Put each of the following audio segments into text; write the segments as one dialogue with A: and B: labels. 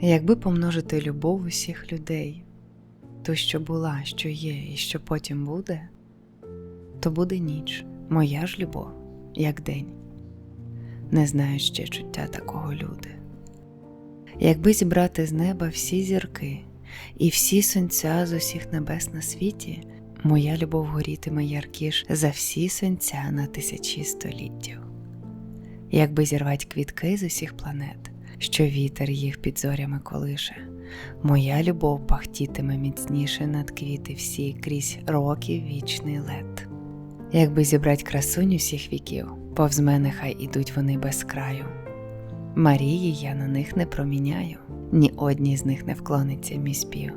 A: Якби помножити любов усіх людей, ту, що була, що є і що потім буде, то буде ніч, моя ж любов, як день. Не знаю ще чуття такого люди. Якби зібрати з неба всі зірки і всі сонця з усіх небес на світі, моя любов горітиме яркіш за всі сонця на тисячі століттів. Якби зірвать квітки з усіх планет, що вітер їх під зорями колише, моя любов пахтітиме міцніше над квіти всі крізь років вічний лед. Якби зібрать красунь усіх віків, повз мене хай ідуть вони без краю. Марії я на них не проміняю, ні одній з них не вклониться мій спів.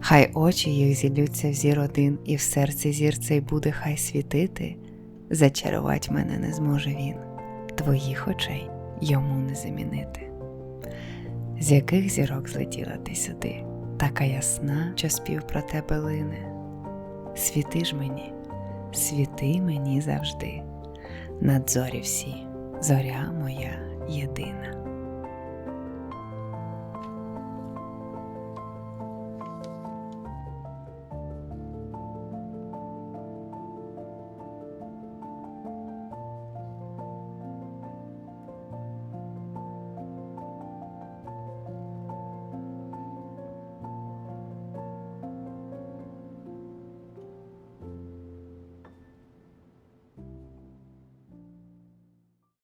A: Хай очі їх зілються в зір один, і в серці зір цей буде хай світити, зачарувати мене не зможе він, твоїх очей йому не замінити. З яких зірок злетіла ти сюди, така ясна, що спів про тебе лине. Світи ж мені, світи мені завжди, над зорі всі, зоря моя єдина.